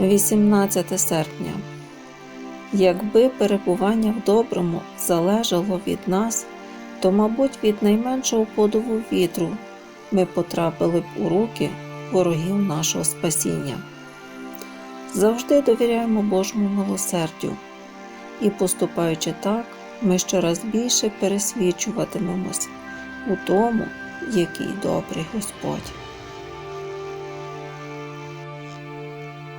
18 серпня. Якби перебування в доброму залежало від нас, то, мабуть, від найменшого подову вітру ми потрапили б у руки ворогів нашого спасіння. Завжди довіряємо Божому милосердю, і, поступаючи так, ми щораз більше пересвідчуватимемось у тому, який добрий Господь.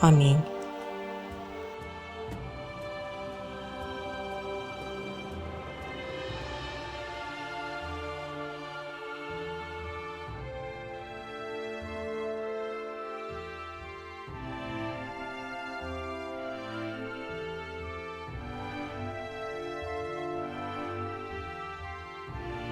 Амінь.